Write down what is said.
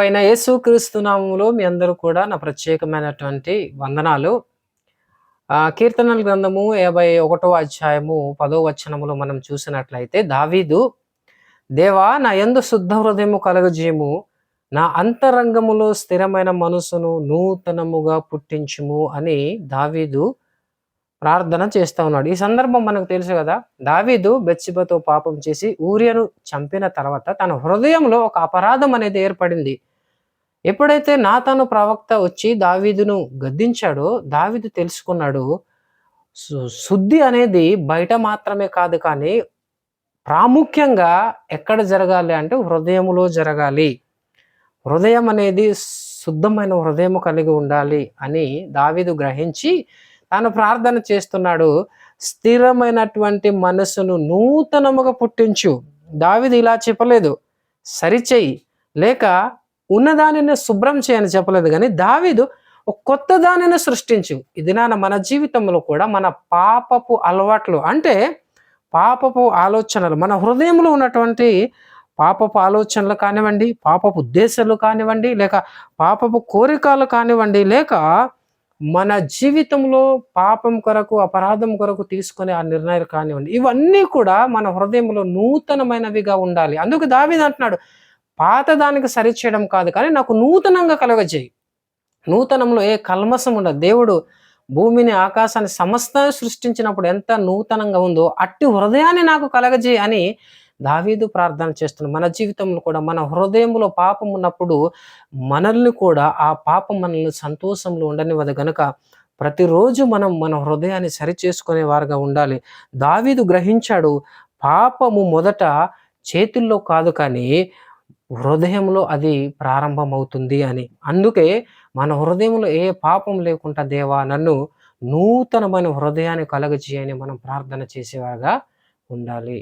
అయిన యేసుక్రీస్తు నామములో మీ అందరూ కూడా నా ప్రత్యేకమైనటువంటి వందనాలు. ఆ కీర్తనల గ్రంథము యాభై ఒకటో అధ్యాయము పదో వచనములో మనం చూసినట్లయితే దావీదు దేవా నా ఎందు శుద్ధ హృదయము కలగజేయము. నా అంతరంగములో స్థిరమైన మనసును నూతనముగా పుట్టించుము అని దావీదు ప్రార్థన చేస్తూ ఉన్నాడు. ఈ సందర్భం మనకు తెలుసు కదా దావీదు బెత్సిబతో పాపం చేసి ఊరియను చంపిన తర్వాత తన హృదయంలో ఒక అపరాధం అనేది ఏర్పడింది. ఎప్పుడైతే నాతాను ప్రవక్త వచ్చి దావీదును గద్దించాడో దావీదు తెలుసుకున్నాడు శుద్ధి అనేది బయట మాత్రమే కాదు కానీ ప్రాముఖ్యంగా ఎక్కడ జరగాలి అంటే హృదయములో జరగాలి. హృదయం అనేది శుద్ధమైన హృదయం కలిగి ఉండాలి అని దావీదు గ్రహించి తాను ప్రార్థన చేస్తున్నాడు స్థిరమైనటువంటి మనసును నూతనముగా పుట్టించు. దావిది ఇలా చెప్పలేదు. సరిచేయి. లేక ఉన్నదానిని శుభ్రం చేయని చెప్పలేదు. కానీ దావీదు ఒక కొత్త దానిని సృష్టించు. ఇది నాన్న మన జీవితంలో కూడా మన పాపపు అలవాట్లు అంటే పాపపు ఆలోచనలు మన హృదయంలో ఉన్నటువంటి పాపపు ఆలోచనలు కానివ్వండి పాపపు ఉద్దేశాలు కానివ్వండి లేక పాపపు కోరికలు కానివ్వండి లేక మన జీవితంలో పాపం కొరకు అపరాధం కొరకు తీసుకునే ఆ నిర్ణయాలు కానివ్వండి ఇవన్నీ కూడా మన హృదయంలో నూతనమైనవిగా ఉండాలి. అందుకు దావీదు అంటున్నాడు పాత దానికి సరిచేయడం కాదు కానీ నాకు నూతనంగా కలగజేయి. నూతనంలో ఏ కల్మసం ఉండదు. దేవుడు భూమిని ఆకాశాన్ని సమస్త సృష్టించినప్పుడు ఎంత నూతనంగా ఉందో అట్టి హృదయాన్ని నాకు కలగజేయి అని దావీదు ప్రార్థన చేస్తున్నాడు మన జీవితంలో కూడా మన హృదయంలో పాపం ఉన్నప్పుడు మనల్ని కూడా ఆ పాపం మనల్ని సంతోషంలో ఉండనివ్వదు గనుక ప్రతిరోజు మనం మన హృదయాన్ని సరిచేసుకునే వారుగా ఉండాలి. దావీదు గ్రహించాడు పాపము మొదట చేతుల్లో కాదు కానీ హృదయంలో అది ప్రారంభమవుతుంది అని. అందుకే మన హృదయంలో ఏ పాపం లేకుండా దేవా నన్ను నూతనమైన హృదయాన్ని కలగజేయని మనం ప్రార్థన చేసేవారుగా ఉండాలి.